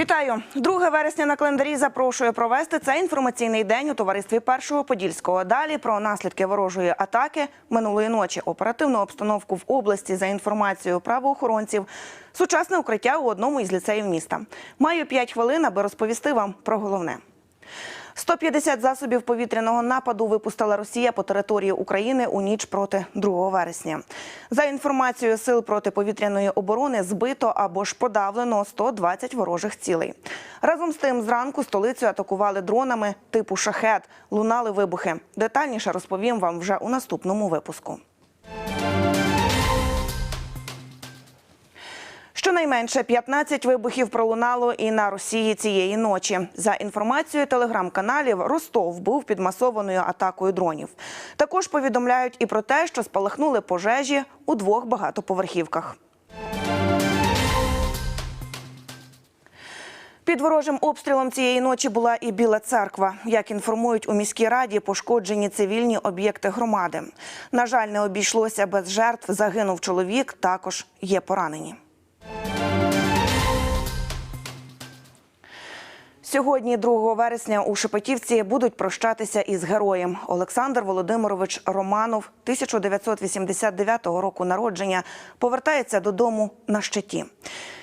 Вітаю 2 вересня на календарі. Запрошую провести цей інформаційний день у товаристві першого подільського. Далі про наслідки ворожої атаки минулої ночі, оперативну обстановку в області за інформацією правоохоронців, сучасне укриття у одному із ліцеїв міста. Маю 5 хвилин, аби розповісти вам про головне. 150 засобів повітряного нападу випустила Росія по території України у ніч проти 2 вересня. За інформацією сил протиповітряної оборони збито або ж подавлено 120 ворожих цілей. Разом з тим, зранку столицю атакували дронами типу шахет, лунали вибухи. Детальніше розповім вам вже у наступному випуску. Щонайменше 15 вибухів пролунало і на Росії цієї ночі. За інформацією телеграм-каналів, Ростов був під масованою атакою дронів. Також повідомляють і про те, що спалахнули пожежі у двох багатоповерхівках. Під ворожим обстрілом цієї ночі була і Біла церква. Як інформують у міській раді, пошкоджені цивільні об'єкти громади. На жаль, не обійшлося без жертв. Загинув чоловік, також є поранені. Сьогодні, 2 вересня, у Шепетівці будуть прощатися із героєм. Олександр Володимирович Романов, 1989 року народження, повертається додому на щиті.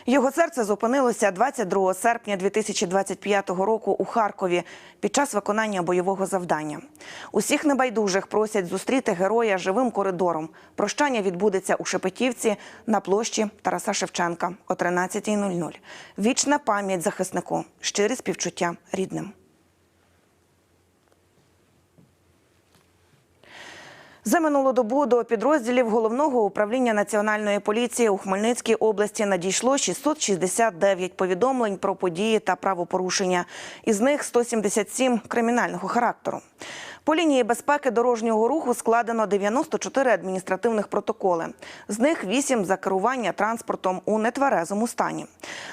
Його серце зупинилося 22 серпня 2025 року у Харкові під час виконання бойового завдання. Усіх небайдужих просять зустріти героя живим коридором. Прощання відбудеться у Шепетівці на площі Тараса Шевченка о 13.00. Вічна пам'ять захиснику, щирі співчуття рідним. За минулу добу до підрозділів головного управління національної поліції у Хмельницькій області надійшло 669 повідомлень про події та правопорушення. Із них 177 кримінального характеру. По лінії безпеки дорожнього руху складено 94 адміністративних протоколи. З них 8 за керування транспортом у нетверезому стані.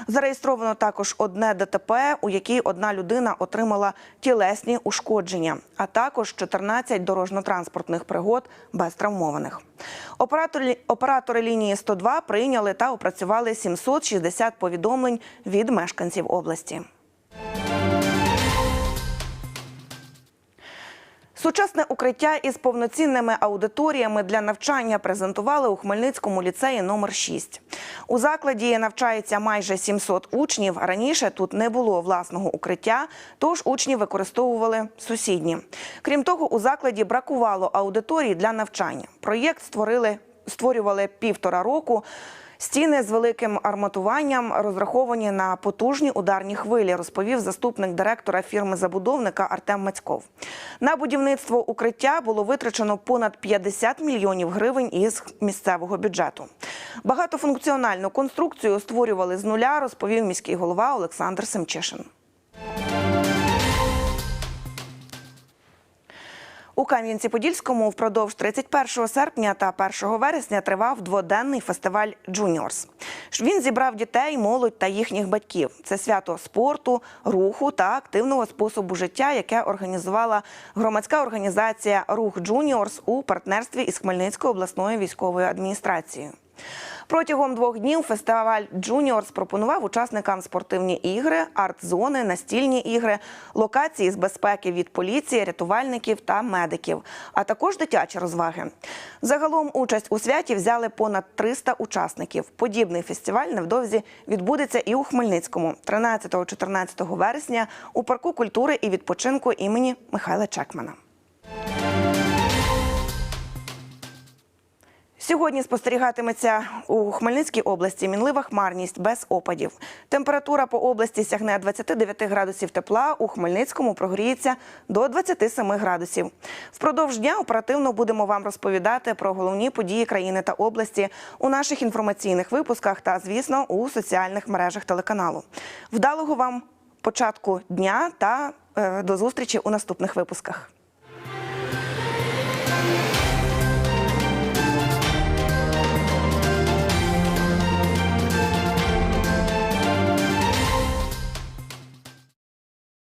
Зареєстровано також одне ДТП, у якій одна людина отримала тілесні ушкодження, а також 14 дорожньо-транспортних пригод без травмованих. Оператори, оператори лінії 102 прийняли та опрацювали 760 повідомлень від мешканців області. Сучасне укриття із повноцінними аудиторіями для навчання презентували у Хмельницькому ліцеї номер 6. У закладі навчається майже 700 учнів. Раніше тут не було власного укриття, тож учні використовували сусідні. Крім того, у закладі бракувало аудиторії для навчання. Проєкт створили створювали півтора року. Стіни з великим арматуванням розраховані на потужні ударні хвилі, розповів заступник директора фірми-забудовника Артем Мацьков. На будівництво укриття було витрачено понад 50 мільйонів гривень із місцевого бюджету. Багатофункціональну конструкцію створювали з нуля, розповів міський голова Олександр Семчишин. У Кам'янці-Подільському впродовж 31 серпня та 1 вересня тривав дводенний фестиваль Джуніорс. Він зібрав дітей, молодь та їхніх батьків. Це свято спорту, руху та активного способу життя, яке організувала громадська організація Рух Джуніорс у партнерстві із Хмельницькою обласною військовою адміністрацією. Протягом двох днів фестиваль Джуніорс пропонував учасникам спортивні ігри, арт-зони, настільні ігри, локації з безпеки від поліції, рятувальників та медиків, а також дитячі розваги. Загалом участь у святі взяли понад 300 учасників. Подібний фестиваль невдовзі відбудеться і у Хмельницькому 13-14 вересня у парку культури і відпочинку імені Михайла Чекмана. Сьогодні спостерігатиметься у Хмельницькій області мінлива хмарність без опадів. Температура по області сягне 29 градусів тепла. У Хмельницькому прогріється до 27 градусів. Впродовж дня оперативно будемо вам розповідати про головні події країни та області у наших інформаційних випусках та, звісно, у соціальних мережах телеканалу. Вдалого вам початку дня та е, до зустрічі у наступних випусках.